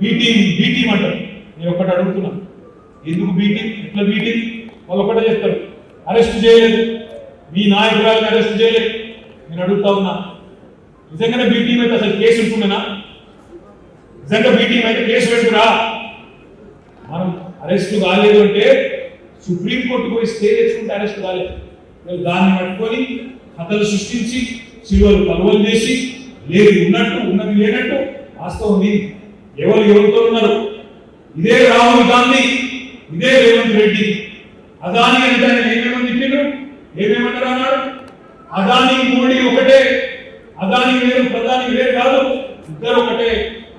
BT BT అంటారు. నేను ఒకటి అడుగుతున్నా. ఎందుకు బీటీ ఎట్లా బీటీ వాళ్ళు ఒకటే చెప్తారు అరెస్ట్ చేయలేదు. మీ నాయకురాలని అరెస్ట్ చేయలేదు. నేను అడుగుతా ఉన్నా. నిజంగానే బీటీ అయితే అసలు కేసు ఉంటుండేనా నిజంగా బీటీ అయితే కేసు పెట్టుకురా. మనం అరెస్ట్ కాలేదు అంటే సుప్రీంకోర్టు పోయి స్టే తెచ్చుకుంటే అరెస్ట్ కాలేదు దాన్ని పట్టుకొని కథలు సృష్టించి సిలువలు కలువలు చేసి లేదు ఉన్నట్టు ఉన్నది లేనట్టు వాస్తవం ఇది. ఎవరు ఎవరితో ఉన్నారు? ఇదే రాహుల్ గాంధీ ఇదే రేవంత్ రెడ్డి. అదాని అంటే ఆయన ఏమేమని తిట్టిండ్రు ఏమేమన్నారు అన్నాడు అదాని మోడీ ఒకటే అదాని వేరు ప్రధాని వేరు కాదు ఇద్దరు ఒకటే.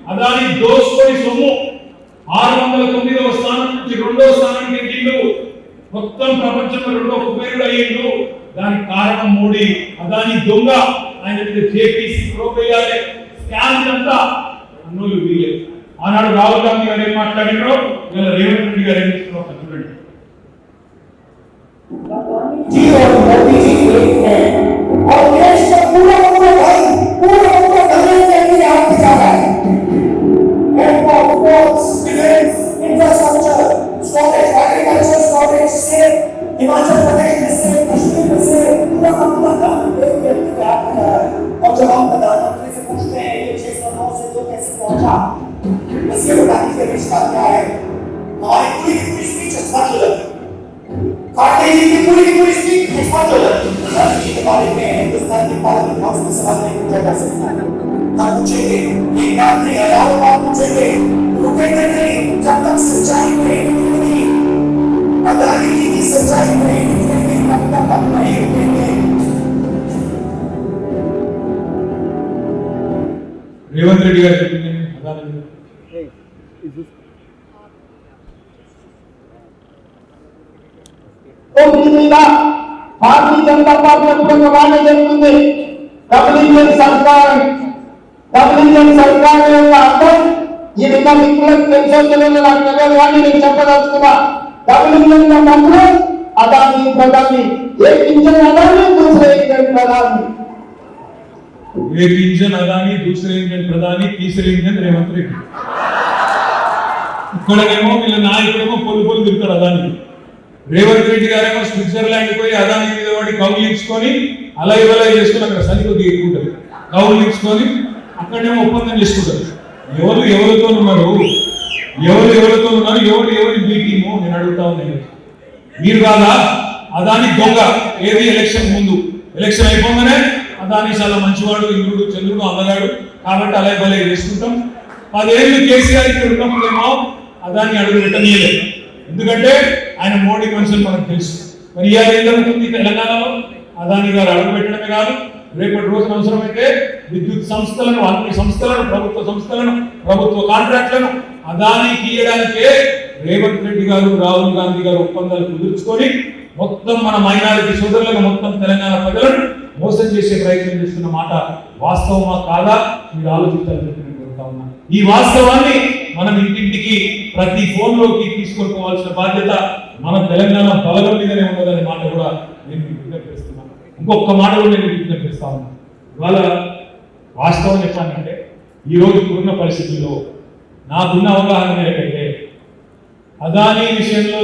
అదాని దోసుకొని సొమ్ము. ఆరు వందల తొమ్మిదవ స్థానం నుంచి రెండో స్థానానికి ఎక్కిండు. మొత్తం ప్రపంచంలో రెండో కుబేరుడు అయ్యిండు. దానికి కారణం మోడీ. అదాని దొంగ. ఆయన మీద జేపీసీ ప్రోపేయాలి స్కామ్ అంతా అన్నులు వీలే ఆనాడు రాహుల్ గాంధీ గారు ఏం మాట్లాడినో ఇలా రేవంత్ రెడ్డి గారు ఏం చూడండి. से रिश्ता क्या है हमारी पूरी की पूरी स्पीच एक्सपर्ट हो जाती कार्टे जी की पूरी की पूरी स्पीच एक्सपर्ट हो जाती सर जी के बारे में हिंदुस्तान के पार्लियामेंट हाउस में सवाल नहीं पूछा जा सकता हम पूछेंगे ये नाम नहीं हज़ारों बार पूछेंगे रुकेंगे नहीं जब तक सच्चाई नहीं निकलेगी अदालत की सच्चाई नहीं निकलेगी तब तक हम नहीं रुकेंगे रेवंत रेड्डी गारी చెప్పింది అదాని తొమ్మిది మీద భారతీయ జనతా పార్టీ ఎప్పుడు వాళ్ళే చెప్తుంది డబుల్ ఇంజన్ సర్కార్ డబుల్ ఇంజన్ సర్కార్ యొక్క అర్థం ఈ విధంగా మిత్రులకు తెలుసో తెలియదు నాకు తెలియదు కానీ నేను చెప్పదలుచుకున్నా డబుల్ ఇంజన్ का मतलब अदानी प्रधानी एक इंजन अदानी दूसरे इंजन प्रधानी एक इंजन अदानी दूसरे इंजन प्रधानी तीसरे इंजन రేవంత్ రెడ్డి ఇక్కడేమో వీళ్ళ నాయకుడేమో పొలి పొలి తిరుగుతారు అదానికి. రేవంత్ రెడ్డి గారేమో స్విట్జర్లాండ్ పోయి అదాని మీద వాడి ఇచ్చుకొని అలా ఇవలా చేసుకుని అక్కడ సరి కొద్దిగా కౌలు ఇచ్చుకొని అక్కడేమో ఒప్పందం చేసుకుంటారు. ఎవరు ఎవరితో ఉన్నారు? ఎవరు ఎవరితో ఉన్నారు? ఎవరు ఎవరి బీటీము నేను అడుగుతా ఉన్నాను మీరు కాదా? అదాని దొంగ. ఏది? ఎలక్షన్ ముందు. ఎలక్షన్ అయిపోగానే అదాని చాలా మంచివాడు ఇంద్రుడు చంద్రుడు అందగాడు కాబట్టి అలా భలే చేసుకుంటాం. పదేళ్ళు కేసీఆర్ ఇక్కడ ఉన్నప్పుడేమో అదాని అడుగు పెట్టనీయలేదు ఎందుకంటే ఆయన మోడీ మనుషులు మనకు తెలుసు. మరి ఇవాళ ఏం జరుగుతుంది తెలంగాణలో అదాని గారు అడుగు పెట్టడమే కాదు రేపటి రోజున అవసరమైతే విద్యుత్ సంస్థలను అన్ని సంస్థలను ప్రభుత్వ సంస్థలను ప్రభుత్వ కాంట్రాక్ట్లను అదానికి ఇయ్యడానికే రేవంత్ రెడ్డి గారు రాహుల్ గాంధీ గారు ఒప్పందాలు కుదుర్చుకొని మొత్తం మన మైనారిటీ సోదరులకు మొత్తం తెలంగాణ ప్రజలను మోసం చేసే ప్రయత్నం చేస్తున్న మాట వాస్తవమా కాదా? మీరు ఆలోచించాలని చెప్పి నేను కోరుతా ఉన్నా. ఈ వాస్తవాన్ని మనం ఇంటింటికి ప్రతి ఫోన్లోకి తీసుకొని పోవాల్సిన బాధ్యత మన తెలంగాణ బలగం మీదనే ఉన్నదనే మాట కూడా నేను విజ్ఞప్తిస్తున్నాను. చేస్తున్నాను ఇంకొక మాట కూడా నేను విజ్ఞప్తిస్తా ఉన్నాను ఇవాళ వాస్తవం చెప్పాలంటే ఈ రోజు ఇప్పుడున్న పరిస్థితుల్లో నాకున్న అవగాహన ఏంటంటే అదానీ విషయంలో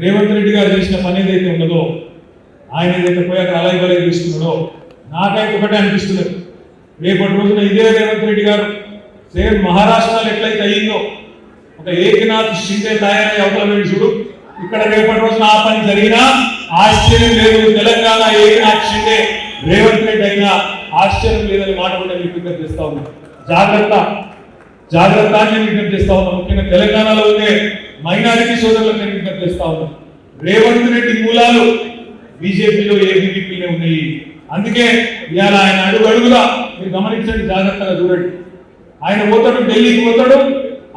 రేవంత్ రెడ్డి గారు చేసిన పని ఏదైతే ఉన్నదో ఆయన ఏదైతే పోయాక అలాగే తీసుకున్నాడో నాకైతే ఒకటే అనిపిస్తున్నది. రేపటి రోజున ఇదే రేవంత్ రెడ్డి గారు సేమ్ మహారాష్ట్రలో ఎట్లయితే అయ్యిందో ఒక ఏకనాథ్ షిండే తయారై అవతల చూడు ఇక్కడ రేపటి రోజున ఆ పని జరిగినా ఆశ్చర్యం లేదు. తెలంగాణ ఏకనాథ్ షిండే రేవంత్ రెడ్డి అయినా ఆశ్చర్యం లేదని మాట కూడా మీకు విజ్ఞప్తి చేస్తా ఉన్నా. జాగ్రత్త జాగ్రత్త అని నేను విజ్ఞప్తి చేస్తా ఉన్నా. ముఖ్యంగా తెలంగాణలో ఉండే మైనారిటీ సోదరులకు నేను విజ్ఞప్తి చేస్తా ఉన్నా. రేవంత్ రెడ్డి మూలాలు బీజేపీలో ఏబీవీపీలో ఉన్నాయి. అందుకే ఇవాళ ఆయన అడుగు అడుగులా మీరు గమనించండి జాగ్రత్తగా చూడండి. ఆయన పోతాడు ఢిల్లీకి పోతాడు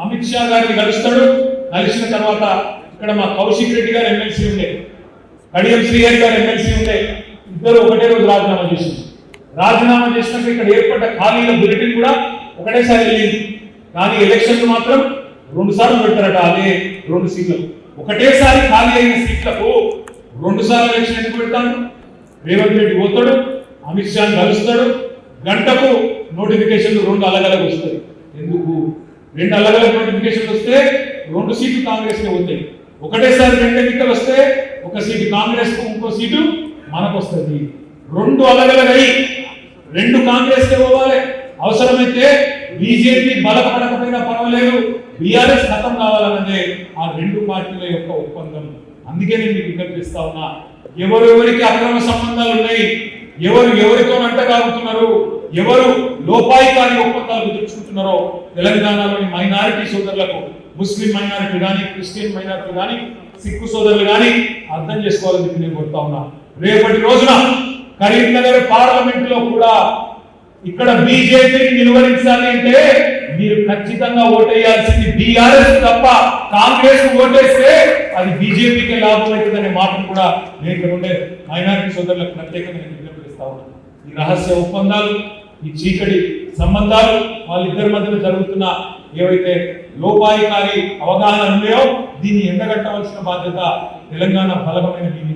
అమిత్ షా గారిని కలుస్తాడు. కలిసిన తర్వాత ఇక్కడ మా కౌశిక్ రెడ్డి గారు ఎమ్మెల్సీ ఉండే కడియం శ్రీహరి గారు ఎమ్మెల్సీ ఉండే ఇద్దరు ఒకటే రోజు రాజీనామా చేసింది రాజీనామా చేసినాక ఇక్కడ ఏర్పడ్డ ఖాళీల బులెటిన్ కూడా ఒకటేసారి వెళ్ళింది. కానీ ఎలక్షన్లు మాత్రం రెండు సార్లు పెడతారట అదే రెండు సీట్లు. ఒకటేసారి ఖాళీ అయిన సీట్లకు రెండు సార్లు ఎలక్షన్ ఎందుకు పెడతాను రేవంత్ రెడ్డి పోతాడు అమిత్ షా కలుస్తాడు. గంటకు నోటిఫికేషన్లు రెండు అలగలగ వస్తాయి. ఎందుకు? రెండు అలగల నోటిఫికేషన్ వస్తే రెండు సీట్లు కాంగ్రెస్ వస్తాయి. ఒకటేసారి రెండు ఎన్నికలు వస్తే ఒక సీటు కాంగ్రెస్కు ఇంకో సీటు మనకు వస్తుంది రెండు అలగలగై రెండు కాంగ్రెస్కి పోవాలి. అవసరమైతే బీజేపీ బలపడకపోయినా పర్వాలేదు. బీఆర్ఎస్ ఖతం కావాలన్నదే ఆ రెండు పార్టీల యొక్క ఒప్పందం. అందుకే నేను మీకు విజ్ఞప్తి ఇస్తా ఉన్నా. ఎవరెవరికి అక్రమ సంబంధాలు ఉన్నాయి ఎవరు ఎవరితో అంటగాగుతున్నారు? ఎవరు లోపాయికారి ఒప్పందాలు కుదుర్చుకుంటున్నారో తెలంగాణలోని మైనారిటీ సోదరులకు ముస్లిం మైనారిటీ కానీ క్రిస్టియన్ మైనారిటీ కానీ సిక్కు సోదరులు కానీ అర్థం చేసుకోవాలని చెప్పి నేను కోరుతా ఉన్నా. రేపటి రోజున కరీంనగర్ పార్లమెంట్లో కూడా ఇక్కడ బీజేపీని నిలువరించాలి అంటే మీరు ఖచ్చితంగా ఓటేయాల్సింది బీఆర్ఎస్ తప్ప కాంగ్రెస్ ఓటేస్తే అది బీజేపీకి లాభం అవుతుందనే మాటను కూడా నేను ఇక్కడ ఉండే మైనారిటీ సోదరులకు ప్రత్యేకంగా నేను విజ్ఞప్తిస్తా ఉన్నాను ఈ రహస్య ఒప్పందాలు ఈ చీకటి సంబంధాలు వాళ్ళిద్దరి మధ్యన జరుగుతున్న ఏవైతే లోపాయికారి అవగాహన ఉన్నాయో దీన్ని ఎండగట్టవలసిన బాధ్యత తెలంగాణ బలమైన దీని